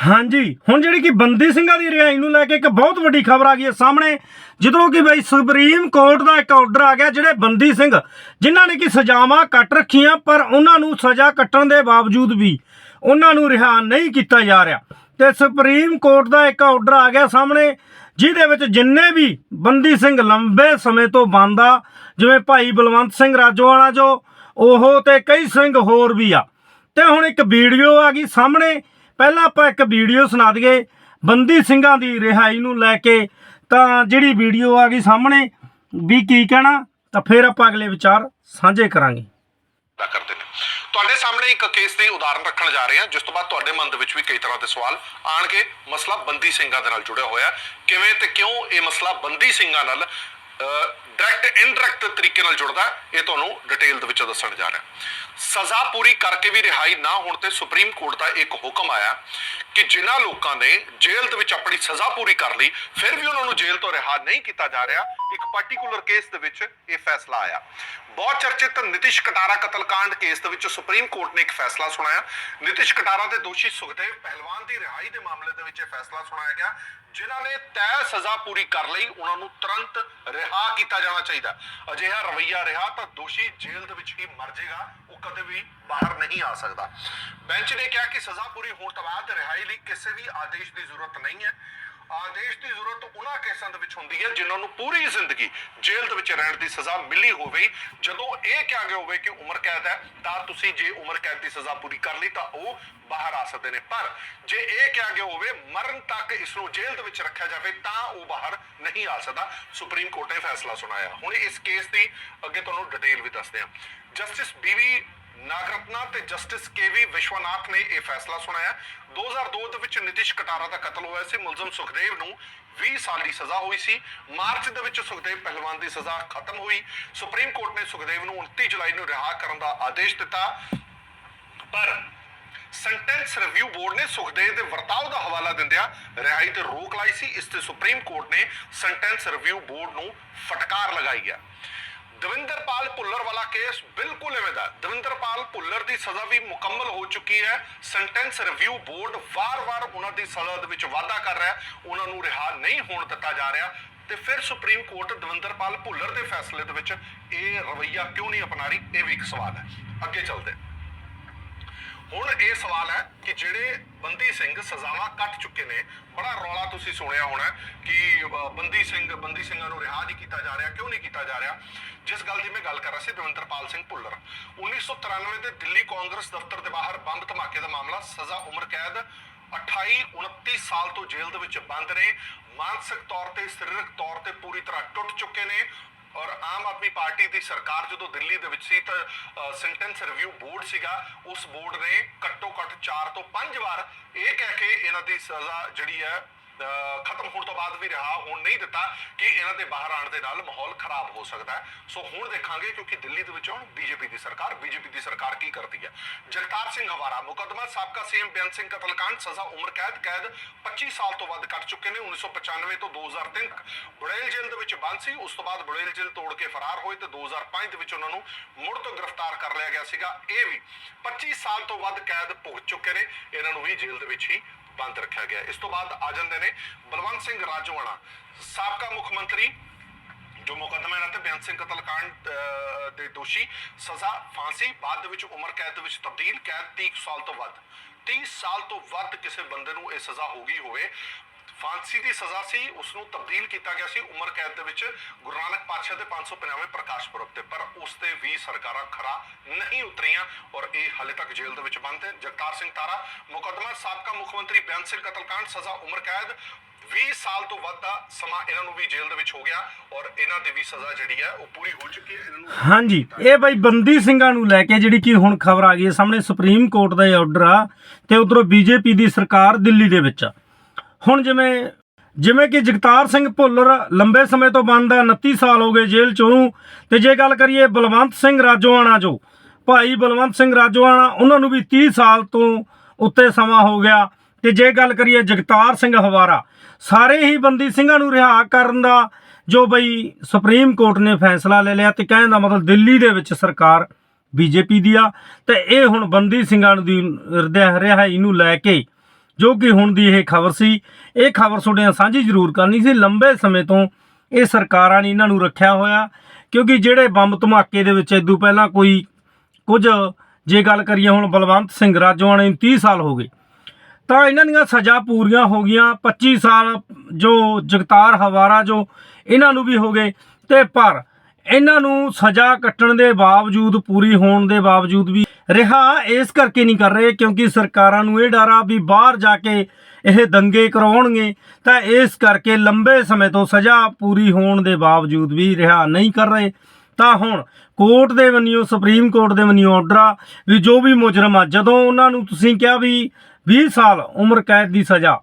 ਹਾਂਜੀ, ਹੁਣ ਜਿਹੜੀ ਕਿ ਬੰਦੀ ਸਿੰਘਾਂ ਦੀ ਰਿਹਾਈ ਨੂੰ ਲੈ ਕੇ ਇੱਕ ਬਹੁਤ ਵੱਡੀ ਖਬਰ ਆ ਗਈ ਹੈ ਸਾਹਮਣੇ, ਜਦੋਂ ਕਿ ਬਈ ਸੁਪਰੀਮ ਕੋਰਟ ਦਾ ਇੱਕ ਆਰਡਰ ਆ ਗਿਆ ਜਿਹੜੇ ਬੰਦੀ ਸਿੰਘ, ਜਿਨ੍ਹਾਂ ਨੇ ਕਿ ਸਜ਼ਾਵਾਂ ਕੱਟ ਰੱਖੀਆਂ, ਪਰ ਉਹਨਾਂ ਨੂੰ ਸਜ਼ਾ ਕੱਟਣ ਦੇ ਬਾਵਜੂਦ ਵੀ ਉਹਨਾਂ ਨੂੰ ਰਿਹਾ ਨਹੀਂ ਕੀਤਾ ਜਾ ਰਿਹਾ। ਤੇ ਸੁਪਰੀਮ ਕੋਰਟ ਦਾ ਇੱਕ ਆਰਡਰ ਆ ਗਿਆ ਸਾਹਮਣੇ, ਜਿਹਦੇ ਵਿੱਚ ਜਿੰਨੇ ਵੀ ਬੰਦੀ ਸਿੰਘ ਲੰਬੇ ਸਮੇਂ ਤੋਂ ਬੰਦ ਜਿਵੇਂ ਭਾਈ ਬਲਵੰਤ ਸਿੰਘ ਰਾਜੋਵਾਲਾ ਜੋ ਉਹ ਤੇ ਕਈ ਸਿੰਘ ਹੋਰ ਵੀ ਆ। ਤੇ ਹੁਣ ਇੱਕ ਵੀਡੀਓ ਆ ਗਈ ਸਾਹਮਣੇ ਪਹਿਲਾਂ ਆਪਾਂ ਇੱਕ ਵੀਡੀਓ ਸੁਣਾ ਦਈਏ। ਬੰਦੀ ਸਿੰਘਾਂ ਦੀ ਰਿਹਾਈ ਨੂੰ ਲੈ ਕੇ ਤਾਂ ਜਿਹੜੀ ਵੀਡੀਓ ਆ ਗਈ ਸਾਹਮਣੇ, ਵੀ ਕੀ ਕਹਿਣਾ, ਤਾਂ ਫਿਰ ਆਪਾਂ ਅਗਲੇ ਵਿਚਾਰ ਸਾਂਝੇ ਕਰਾਂਗੇ। ਕਰਦੇ ਨੇ। ਤੁਹਾਡੇ ਸਾਹਮਣੇ ਇੱਕ ਕੇਸ ਦੀ ਉਦਾਹਰਨ ਰੱਖਣ ਜਾ ਰਹੇ ਹਾਂ, ਜਿਸ ਤੋਂ ਬਾਅਦ ਤੁਹਾਡੇ ਮਨ ਦੇ ਵਿੱਚ ਵੀ ਕਈ ਤਰ੍ਹਾਂ ਦੇ ਸਵਾਲ ਆਣਗੇ ਮਸਲਾ ਬੰਦੀ ਸਿੰਘਾਂ ਦੇ ਨਾਲ ਜੁੜਿਆ ਹੋਇਆ ਕਿਵੇਂ ਤੇ ਕਿਉਂ ਇਹ ਮਸਲਾ ਬੰਦੀ ਸਿੰਘਾਂ ਨਾਲ ਡਾਇਰੈਕਟ ਇਨਡਾਇਰੈਕਟ ਤਰੀਕੇ ਨਾਲ ਜੁੜਦਾ ਇਹ ਤੁਹਾਨੂੰ ਡਿਟੇਲ ਦੇ ਵਿੱਚ ਦੱਸਣ ਜਾ ਰਿਹਾ ਸਜ਼ਾ ਪੂਰੀ ਕਰਕੇ ਵੀ ਰਿਹਾਈ ਨਾ ਹੋਣ ਤੇ ਸੁਪਰੀਮ ਕੋਰਟ ਦਾ ਇੱਕ ਹੁਕਮ ਆਇਆ ਕਿ ਜਿਨ੍ਹਾਂ ਲੋਕਾਂ ਨੇ ਜੇਲ੍ਹ ਦੇ ਵਿੱਚ ਆਪਣੀ ਸਜ਼ਾ ਪੂਰੀ ਕਰ ਲਈ, ਫਿਰ ਵੀ ਉਹਨਾਂ ਨੂੰ ਜੇਲ੍ਹ ਤੋਂ ਰਿਹਾ ਨਹੀਂ ਕੀਤਾ ਜਾ ਰਿਹਾ। ਇੱਕ ਪਾਰਟਿਕੂਲਰ ਕੇਸ ਦੇ ਵਿੱਚ ਇਹ ਫੈਸਲਾ ਆਇਆ। ਬਹੁਤ ਚਰਚਿਤ ਨਿਤਿਸ਼ ਕਟਾਰਾ ਕਤਲकांड ਕੇਸ ਦੇ ਵਿੱਚ ਸੁਪਰੀਮ ਕੋਰਟ ਨੇ ਇੱਕ ਫੈਸਲਾ ਸੁਣਾਇਆ। ਨਿਤਿਸ਼ ਕਟਾਰਾ ਦੇ ਦੋਸ਼ੀ ਸੁਖਦੇਵ ਪਹਿਲਵਾਨ ਦੀ ਰਿਹਾਈ ਦੇ ਮਾਮਲੇ ਦੇ ਵਿੱਚ ਇਹ ਫੈਸਲਾ ਸੁਣਾਇਆ ਗਿਆ, ਜਿਨ੍ਹਾਂ ਨੇ ਤੈਅ ਸਜ਼ਾ ਪੂਰੀ ਕਰ ਲਈ, ਉਹਨਾਂ ਨੂੰ ਤੁਰੰਤ ਰਿਹਾ ਕੀਤਾ ਜਾਣਾ ਚਾਹੀਦਾ। ਅਜਿਹਾ ਰਵਈਆ ਰਿਹਾ ਤਾਂ ਦੋਸ਼ੀ ਜੇਲ੍ਹ ਦੇ ਵਿੱਚ ਹੀ ਮਰ ਜਾਏਗਾ ਉਹ ਕਦੇ ਵੀ ਬਾਹਰ ਨਹੀਂ ਆ ਸਕਦਾ। ਬੈਂਚ ਨੇ ਕਿਹਾ ਕਿ ਸਜ਼ਾ ਪੂਰੀ ਹੋਣ ਤੋਂ ਬਾਅਦ ਰਿਹਾਈ ਲਈ ਕਿਸੇ ਵੀ ਆਦੇਸ਼ ਦੀ ਜ਼ਰੂਰਤ ਨਹੀਂ ਹੈ। ਆਦੇਸ਼ ਦੀ ਜ਼ਰੂਰਤ ਉਹਨਾਂ ਕੇਸਾਂ ਦੇ ਵਿੱਚ ਹੁੰਦੀ ਹੈ ਜਿਨ੍ਹਾਂ ਨੂੰ ਪੂਰੀ ਜ਼ਿੰਦਗੀ ਜੇਲ੍ਹ ਦੇ ਵਿੱਚ ਰਹਿਣ ਦੀ ਸਜ਼ਾ ਮਿਲੀ ਹੋਵੇ। ਜਦੋਂ ਇਹ ਕਿਹਾ ਗਿਆ ਹੋਵੇ ਕਿ ਉਮਰ ਕੈਦ ਹੈ, ਤਾਂ ਤੁਸੀਂ ਜੇ ਉਮਰ ਕੈਦ ਦੀ ਸਜ਼ਾ ਪੂਰੀ ਕਰ ਲਈ ਤਾਂ ਉਹ ਬਾਹਰ ਆ ਸਕਦੇ ਨੇ। ਪਰ ਜੇ ਇਹ ਕਿਹਾ ਗਿਆ ਹੋਵੇ ਮਰਨ ਤੱਕ ਇਸ ਨੂੰ ਜੇਲ੍ਹ ਦੇ ਵਿੱਚ ਰੱਖਿਆ ਜਾਵੇ, ਤਾਂ ਉਹ ਬਾਹਰ ਨਹੀਂ ਆ ਸਕਦਾ। ਸੁਪਰੀਮ ਕੋਰਟ ਨੇ ਫੈਸਲਾ ਸੁਣਾਇਆ। ਹੁਣ ਇਸ ਕੇਸ ਦੀ ਅੱਗੇ ਤੁਹਾਨੂੰ ਡਿਟੇਲ ਵੀ ਦੱਸਦੇ ਹਾਂ। ਜਸਟਿਸ ਬੀਵੀ ਨਾਗਰਤਨਾ ਤੇ ਜਸਟਿਸ ਕੇਵੀ ਵਿਸ਼ਵਨਾਥ ਨੇ ਇਹ ਫੈਸਲਾ ਸੁਣਾਇਆ। 2002 ਦੇ ਵਿੱਚ ਨਿਤਿਸ਼ ਕਟਾਰਾ ਦਾ ਕਤਲ ਹੋਇਆ ਸੀ। ਮੁਲਜ਼ਮ ਸੁਖਦੇਵ ਨੂੰ 20 ਸਾਲ ਦੀ ਸਜ਼ਾ ਹੋਈ ਸੀ। ਮਾਰਚ ਦੇ ਵਿੱਚ ਸੁਖਦੇਵ ਪਹਿਲਵਾਨ ਦੀ ਸਜ਼ਾ ਖਤਮ ਹੋਈ। ਸੁਪਰੀਮ ਕੋਰਟ ਨੇ ਸੁਖਦੇਵ ਨੂੰ 29 ਜੁਲਾਈ ਨੂੰ ਰਿਹਾ ਕਰਨ ਦਾ ਆਦੇਸ਼ ਦਿੱਤਾ। ਪਰ ਸੈਂਟੈਂਸ ਰਿਵਿਊ ਬੋਰਡ ਨੇ ਸੁਖਦੇਵ ਦੇ ਵਰਤਾਓ ਦਾ ਹਵਾਲਾ ਦਿੰਦਿਆਂ ਰਿਹਾਈ ਤੇ ਰੋਕ ਲਾਈ ਸੀ। ਇਸ ਤੇ ਸੁਪਰੀਮ ਕੋਰਟ ਨੇ ਸੈਂਟੈਂਸ ਰਿਵਿਊ ਬੋਰਡ ਨੂੰ ਫਟਕਾਰ ਲਗਾਈ ਹੈ। ਦਵਿੰਦਰਪਾਲ ਭੁੱਲਰ ਵਾਲਾ ਕੇਸ ਬਿਲਕੁਲ ਐਵੇਂ ਦਾ ਦਵਿੰਦਰਪਾਲ ਭੁੱਲਰ ਦੀ ਸਜ਼ਾ ਵੀ ਮੁਕੰਮਲ ਹੋ ਚੁੱਕੀ ਹੈ। ਸੈਂਟੈਂਸ ਰਿਵਿਊ ਬੋਰਡ ਵਾਰ-ਵਾਰ ਉਹਨਾਂ ਦੀ ਸਜ਼ਾ ਦੇ ਵਿੱਚ ਵਾਧਾ ਕਰ ਰਿਹਾ ਉਹਨਾਂ ਨੂੰ ਰਿਹਾ ਨਹੀਂ ਹੋਣ ਦਿੱਤਾ ਜਾ ਰਿਹਾ। ਤੇ ਫਿਰ ਸੁਪਰੀਮ ਕੋਰਟ ਦਵਿੰਦਰਪਾਲ ਭੁੱਲਰ ਦੇ ਫੈਸਲੇ ਦੇ ਵਿੱਚ ਇਹ ਰਵੱਈਆ ਕਿਉਂ ਨਹੀਂ ਅਪਣਾ ਰਹੀ? ਇਹ ਵੀ ਇੱਕ ਸਵਾਲ ਹੈ। ਅੱਗੇ ਚੱਲਦੇ ਹਾਂ। ਹੁਣ ਇਹ ਸਵਾਲ ਹੈ ਕਿ ਜਿਹੜੇ ਬੰਦੀ ਸਿੰਘ ਸਜ਼ਾਵਾਂ ਕੱਟ ਚੁੱਕੇ ਨੇ, ਬੜਾ ਰੌਲਾ ਤੁਸੀਂ ਸੁਣਿਆ ਹੋਣਾ ਕਿ ਬੰਦੀ ਸਿੰਘ, ਬੰਦੀ ਸਿੰਘਾਂ ਨੂੰ ਰਿਹਾ ਨਹੀਂ ਕੀਤਾ ਜਾ ਰਿਹਾ, ਕਿਉਂ ਨਹੀਂ ਕੀਤਾ ਜਾ ਰਿਹਾ? ਜਿਸ ਗੱਲ ਦੀ ਮੈਂ ਗੱਲ ਕਰ ਰਿਹਾ ਸੀ ਦਵਿੰਦਰਪਾਲ ਸਿੰਘ ਭੁੱਲਰ। 1993 ਦੇ ਦਿੱਲੀ ਕਾਂਗਰਸ ਦਫ਼ਤਰ ਦੇ ਬਾਹਰ ਬੰਬ ਧਮਾਕੇ ਦਾ ਮਾਮਲਾ, ਸਜ਼ਾ ਉਮਰ ਕੈਦ 28 29 ਸਾਲ ਤੋਂ ਜੇਲ੍ਹ ਦੇ ਵਿੱਚ ਬੰਦ ਨੇ। ਮਾਨਸਿਕ ਤੌਰ ਤੇ, ਸਰੀਰਕ ਤੌਰ ਤੇ ਪੂਰੀ ਤਰ੍ਹਾਂ ਟੁੱਟ ਚੁੱਕੇ ਨੇ। ਔਰ ਆਮ ਆਦਮੀ ਪਾਰਟੀ ਦੀ ਸਰਕਾਰ ਜਦੋਂ ਦਿੱਲੀ ਦੇ ਵਿੱਚ ਸੀ ਤਾਂ ਸੈਂਟੈਂਸ ਰਿਵਿਊ ਬੋਰਡ ਸੀਗਾ। ਉਸ ਬੋਰਡ ਨੇ ਘੱਟੋ ਘੱਟ 4 ਤੋਂ 5 ਵਾਰ ਇਹ ਕਹਿ ਕੇ ਇਹਨਾਂ ਦੀ ਸਜ਼ਾ ਜਿਹੜੀ ਹੈ ਖਤਮ ਹੋਣ ਤੋਂ ਬਾਅਦ ਵੀ ਰਿਹਾ, ਹੋਣ ਨਹੀਂ ਦਿੱਤਾ ਕਿ ਇਹਨਾਂ ਦੇ ਬਾਹਰ ਆਉਣ ਦੇ ਨਾਲ ਮਾਹੌਲ ਖਰਾਬ ਹੋ ਸਕਦਾ ਹੈ। ਸੋ ਹੁਣ ਦੇਖਾਂਗੇ ਕਿਉਂਕਿ ਦਿੱਲੀ ਦੇ ਵਿੱਚ ਹੁਣ ਬੀਜੇਪੀ ਦੀ ਸਰਕਾਰ, ਬੀਜੇਪੀ ਦੀ ਸਰਕਾਰ ਕੀ ਕਰਦੀ ਹੈ। ਜਗਤਾਰ ਸਿੰਘ ਹਵਾਰਾ, ਮੁਕੱਦਮਾ ਸਾਬਕਾ ਸੀਐਮ ਬੇਅੰਤ ਸਿੰਘ ਕਤਲकांड, ਸਜ਼ਾ ਉਮਰ ਕੈਦ ਕੈਦ 25 ਸਾਲ ਤੋਂ ਵੱਧ ਕੱਟ ਚੁੱਕੇ ਨੇ 1995 ਤੋਂ 2003 ਤੱਕ। ਬੁੜੇਲ ਜੇਲ੍ਹ ਦੇ ਵਿੱਚ ਬੰਦ ਸੀ, ਉਸ ਤੋਂ ਬਾਅਦ ਬੁੜੇਲ ਜੇਲ੍ਹ ਤੋੜ ਕੇ ਫਰਾਰ ਹੋਏ ਤੇ 2005 ਦੇ ਵਿੱਚ ਉਹਨਾਂ ਨੂੰ ਮੁੜ ਤੋਂ ਗ੍ਰਿਫਤਾਰ ਕਰ ਲਿਆ ਗਿਆ ਸੀਗਾ। ਇਹ ਵੀ 25 ਸਾਲ ਤੋਂ ਵੱਧ ਕੈਦ ਭੁਗਤ ਚੁੱਕੇ ਨੇ, ਇਹਨਾਂ ਨੂੰ ਵੀ ਜੇਲ੍ਹ ਦੇ ਵਿੱਚ ਹੀ ਬੰਦ ਰੱਖਿਆ ਗਿਆ। ਇਸ ਤੋਂ ਬਾਅਦ ਆ ਜਾਂਦੇ ਨੇ ਬਲਵੰਤ ਸਿੰਘ ਰਾਜੋਆਣਾ ਸਾਬਕਾ ਮੁੱਖ ਮੰਤਰੀ ਜੋ ਮੁਕੱਦਮਾ ਇਹਨਾਂ ਤੇ ਬੇਅੰਤ ਸਿੰਘ ਕਤਲकांड ਅਹ, ਦੇ ਦੋਸ਼ੀ ਸਜ਼ਾ ਫਾਂਸੀ ਬਾਅਦ ਵਿੱਚ ਉਮਰ ਕੈਦ ਵਿੱਚ ਤਬਦੀਲ ਕੈਦ 30 ਸਾਲ ਤੋਂ ਵੱਧ। 30 ਸਾਲ ਤੋਂ ਵੱਧ ਕਿਸੇ ਬੰਦੇ ਨੂੰ ਇਹ ਸਜ਼ਾ ਹੋ ਗਈ ਹੋਵੇ ਫਾਂਸੀ ਦੀ ਸਜ਼ਾ ਸੀ ਉਸ ਨੂੰ ਤਬਦੀਲ ਕੀਤਾ ਗਿਆ ਸੀ ਉਮਰ ਕੈਦ ਦੇ ਵਿੱਚ। ਗੁਰੂ ਨਾਨਕ ਪਾਤਸ਼ਾਹ ਦੇ 595 ਪ੍ਰਕਾਸ਼ ਪੁਰਬ ਤੇ, ਪਰ ਉਸ ਤੇ ਵੀ ਸਰਕਾਰਾਂ ਖਰਾ ਨਹੀਂ ਉਤਰੀਆਂ ਔਰ ਇਹ ਹਾਲੇ ਤੱਕ ਜੇਲ੍ਹ ਦੇ ਵਿੱਚ ਬੰਦ ਹੈ। ਜਗਤਾਰ ਸਿੰਘ ਤਾਰਾ, ਮੁਕੱਦਮਾ ਸਾਬਕਾ ਮੁੱਖ ਮੰਤਰੀ ਬੇਅੰਤ ਸਿੰਘ ਕਤਲकांड, ਸਜ਼ਾ ਉਮਰ ਕੈਦ। 20 ਸਾਲ ਤੋਂ ਵੱਧ ਦਾ ਸਮਾਂ ਇਹਨਾਂ ਨੂੰ ਵੀ ਜੇਲ੍ਹ ਦੇ ਵਿੱਚ ਹੋ ਗਿਆ ਔਰ ਇਹਨਾਂ ਦੀ ਵੀ ਸਜ਼ਾ ਜਿਹੜੀ ਹੈ, ਉਹ ਪੂਰੀ ਹੋ ਚੁੱਕੀ ਹੈ। ਇਹਨਾਂ ਨੂੰ ਹਾਂਜੀ, ਇਹ ਬਾਈ ਬੰਦੀ ਸਿੰਘਾਂ ਨੂੰ ਲੈ ਕੇ ਜਿਹੜੀ ਕਿ ਹੁਣ ਖਬਰ ਆ ਗਈ ਹੈ ਸਾਹਮਣੇ ਸੁਪਰੀਮ ਕੋਰਟ ਦਾ ਇਹ ਆਰਡਰ ਆ ਤੇ ਉਧਰੋਂ ਬੀਜੇਪੀ ਦੀ ਸਰਕਾਰ ਦਿੱਲੀ ਦੇ ਵਿੱਚ ਆ। ਹੁਣ ਜਿਵੇਂ ਜਿਵੇਂ ਕਿ ਜਗਤਾਰ ਸਿੰਘ ਭੁੱਲਰ ਲੰਬੇ ਸਮੇਂ ਤੋਂ ਬੰਦ ਆ 29 ਸਾਲ ਹੋ ਗਏ ਜੇਲ੍ਹ 'ਚ। ਉਹਨੂੰ ਤੇ ਜੇ ਗੱਲ ਕਰੀਏ ਬਲਵੰਤ ਸਿੰਘ ਰਾਜੋਆਣਾ ਜੋ ਭਾਈ ਬਲਵੰਤ ਸਿੰਘ ਰਾਜੋਆਣਾ, ਉਹਨਾਂ ਨੂੰ ਵੀ 30 ਸਾਲ ਤੋਂ ਉੱਤੇ ਸਮਾਂ ਹੋ ਗਿਆ। ਤੇ ਜੇ ਗੱਲ ਕਰੀਏ ਜਗਤਾਰ ਸਿੰਘ ਹਵਾਰਾ ਸਾਰੇ ਹੀ ਬੰਦੀ ਸਿੰਘਾਂ ਨੂੰ ਰਿਹਾ ਕਰਨ ਦਾ, ਜੋ ਬਈ ਸੁਪਰੀਮ ਕੋਰਟ ਨੇ ਫੈਸਲਾ ਲੈ ਲਿਆ ਤੇ ਕਹਿਣ ਦਾ ਮਤਲਬ ਦਿੱਲੀ ਦੇ ਵਿੱਚ ਸਰਕਾਰ ਬੀਜੇਪੀ ਦੀ ਆ। ਤੇ ਇਹ ਹੁਣ ਬੰਦੀ ਸਿੰਘਾਂ ਨੂੰ ਦੀ ਹਿਰਦੇ ਰਿਹਾਈ ਨੂੰ ਲੈ ਕੇ ਜੋ ਕਿ ਹੁਣ ਦੀ ਇਹ ਖਬਰ ਸੀ। ਇਹ ਖਬਰ ਤੁਹਾਡੇ ਨਾਲ ਸਾਂਝੀ ਜ਼ਰੂਰ ਕਰਨੀ ਸੀ। ਲੰਬੇ ਸਮੇਂ ਤੋਂ ਇਹ ਸਰਕਾਰਾਂ ਨੇ ਇਹਨਾਂ ਨੂੰ ਰੱਖਿਆ ਹੋਇਆ, ਕਿਉਂਕਿ ਜਿਹੜੇ ਬੰਬ ਧਮਾਕੇ ਦੇ ਵਿੱਚ ਇਦੋਂ ਪਹਿਲਾਂ ਕੋਈ ਕੁਝ, ਜੇ ਗੱਲ ਕਰੀਏ ਹੁਣ ਬਲਵੰਤ ਸਿੰਘ ਰਾਜੋਆਣੇ ਨੂੰ 30 ਸਾਲ ਹੋ ਗਏ। ਤਾਂ ਇਹਨਾਂ ਦੀਆਂ ਸਜ਼ਾ ਪੂਰੀਆਂ ਹੋ ਗਈਆਂ। 25 ਸਾਲ ਜੋ ਜਗਤਾਰ ਹਵਾਰਾ ਜੋ ਇਹਨਾਂ ਨੂੰ ਵੀ ਹੋ ਗਏ। ਤੇ ਪਰ ਇਹਨਾਂ ਨੂੰ ਸਜ਼ਾ ਕੱਟਣ ਦੇ ਬਾਵਜੂਦ, ਪੂਰੀ ਹੋਣ ਦੇ ਬਾਵਜੂਦ ਵੀ ਰਿਹਾ ਇਸ ਕਰਕੇ ਨਹੀਂ ਕਰ ਰਹੇ ਕਿਉਂਕਿ ਸਰਕਾਰਾਂ ਨੂੰ ਇਹ ਡਰ ਆ ਵੀ ਬਾਹਰ ਜਾ ਕੇ ਇਹ ਦੰਗੇ ਕਰਵਾਉਣਗੇ ਤਾਂ ਇਸ ਕਰਕੇ ਲੰਬੇ ਸਮੇਂ ਤੋਂ ਸਜ਼ਾ ਪੂਰੀ ਹੋਣ ਦੇ ਬਾਵਜੂਦ ਵੀ ਰਿਹਾ ਨਹੀਂ ਕਰ ਰਹੇ। ਤਾਂ ਹੁਣ ਕੋਰਟ ਦੇ ਵੱਲੋਂ, ਸੁਪਰੀਮ ਕੋਰਟ ਦੇ ਵੱਲੋਂ ਆਰਡਰ ਆ ਵੀ ਜੋ ਵੀ ਮੁਜਰਮ ਆ, ਜਦੋਂ ਉਹਨਾਂ ਨੂੰ ਤੁਸੀਂ ਕਿਹਾ ਵੀ 20 ਸਾਲ ਉਮਰ ਕੈਦ ਦੀ ਸਜ਼ਾ,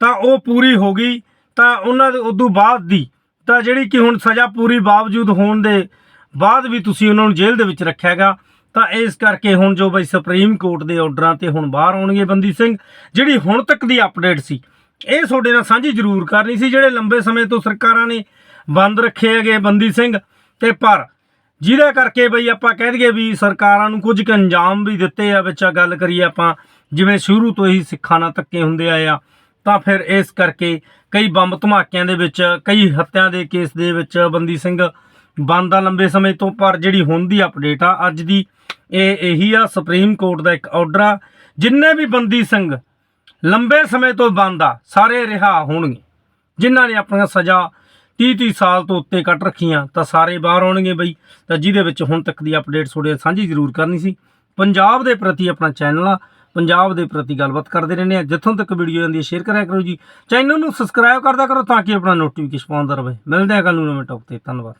ਤਾਂ ਉਹ ਪੂਰੀ ਹੋ ਗਈ। ਤਾਂ ਉਹਨਾਂ ਦੇ ਉਦੋਂ ਬਾਅਦ ਦੀ ਤਾਂ ਜਿਹੜੀ ਕਿ ਹੁਣ ਸਜ਼ਾ ਪੂਰੀ ਬਾਵਜੂਦ ਹੋਣ ਦੇ ਬਾਅਦ ਵੀ ਤੁਸੀਂ ਉਹਨਾਂ ਨੂੰ ਜੇਲ੍ਹ ਦੇ ਵਿੱਚ ਰੱਖਿਆਗਾ ਤਾਂ ਇਸ ਕਰਕੇ ਹੁਣ ਜੋ ਬਈ ਸੁਪਰੀਮ ਕੋਰਟ ਦੇ ਆਰਡਰਾਂ ਤੇ ਹੁਣ ਬਾਹਰ ਆਉਣਗੇ ਬੰਦੀ ਸਿੰਘ, ਜਿਹੜੀ ਹੁਣ ਤੱਕ ਦੀ ਅਪਡੇਟ ਸੀ, ਇਹ ਤੁਹਾਡੇ ਨਾਲ ਸਾਂਝੀ ਜ਼ਰੂਰ ਕਰਨੀ ਸੀ, ਜਿਹੜੇ ਲੰਬੇ ਸਮੇਂ ਤੋਂ ਸਰਕਾਰਾਂ ਨੇ ਬੰਦ ਰੱਖੇ ਹੈਗੇ ਬੰਦੀ ਸਿੰਘ, ਤੇ ਪਰ ਜਿਹਦੇ ਕਰਕੇ ਬਈ ਆਪਾਂ ਕਹਿ ਦਈਏ ਵੀ ਸਰਕਾਰਾਂ ਨੂੰ ਕੁਝ ਕੁ ਅੰਜਾਮ ਵੀ ਦਿੱਤੇ ਆ, ਵਿੱਚ ਗੱਲ ਕਰੀਏ ਆਪਾਂ, ਜਿਵੇਂ ਸ਼ੁਰੂ ਤੋਂ ਹੀ ਸਿੱਖਾਂ ਨਾਲ ਧੱਕੇ ਹੁੰਦੇ ਆਏ ਆ, ਤਾਂ ਫਿਰ ਇਸ ਕਰਕੇ ਕਈ ਬੰਬ ਧਮਾਕਿਆਂ ਦੇ ਵਿੱਚ, ਕਈ ਹੱਤਿਆਂ ਦੇ ਕੇਸ ਦੇ ਵਿੱਚ ਬੰਦੀ ਸਿੰਘ ਬੰਦ ਲੰਬੇ ਸਮੇਂ ਤੋਂ, ਪਰ ਜਿਹੜੀ ਹੁਣ ਦੀ ਅਪਡੇਟ ਆ, ਅੱਜ ਦੀ ਇਹ ਇਹੀ ਆ ਸੁਪਰੀਮ ਕੋਰਟ ਦਾ ਇੱਕ ਆਰਡਰ ਆ, ਜਿੰਨੇ ਵੀ ਬੰਦੀ ਸਿੰਘ ਲੰਬੇ ਸਮੇਂ ਤੋਂ ਬੰਦ ਸਾਰੇ ਰਿਹਾ ਹੋਣਗੇ। ਜਿਨ੍ਹਾਂ ਨੇ ਆਪਣੀਆਂ ਸਜ਼ਾ 30 30 ਸਾਲ ਤੋਂ ਉੱਤੇ ਕੱਟ ਰੱਖੀਆਂ, ਤਾਂ ਸਾਰੇ ਬਾਹਰ ਆਉਣਗੇ ਬਈ। ਤਾਂ ਜਿਹਦੇ ਵਿੱਚ ਹੁਣ ਤੱਕ ਦੀ ਅਪਡੇਟ ਤੁਹਾਡੇ ਸਾਂਝੀ ਜ਼ਰੂਰ ਕਰਨੀ ਸੀ। ਪੰਜਾਬ ਦੇ ਪ੍ਰਤੀ ਆਪਣਾ ਚੈਨਲ ਆ ਪੰਜਾਬ ਦੇ ਪ੍ਰਤੀ ਗੱਲਬਾਤ ਕਰਦੇ ਰਹਿੰਦੇ ਆ ਜਿੱਥੋਂ ਤੱਕ ਵੀਡੀਓ ਜਾਂਦੀ ਹੈ ਸ਼ੇਅਰ ਕਰਿਆ ਕਰੋ ਜੀ। ਚੈਨਲ ਨੂੰ ਸਬਸਕ੍ਰਾਈਬ ਕਰਦਾ ਕਰੋ ਤਾਂ ਕਿ ਆਪਣਾ ਨੋਟੀਫਿਕੇਸ਼ਨ ਪਾਉਂਦਾ ਰਹੇ। ਮਿਲਦੇ ਆ ਕੱਲ ਨੂੰ ਨਵੇਂ ਟੌਪ ਤੇ। ਧੰਨਵਾਦ।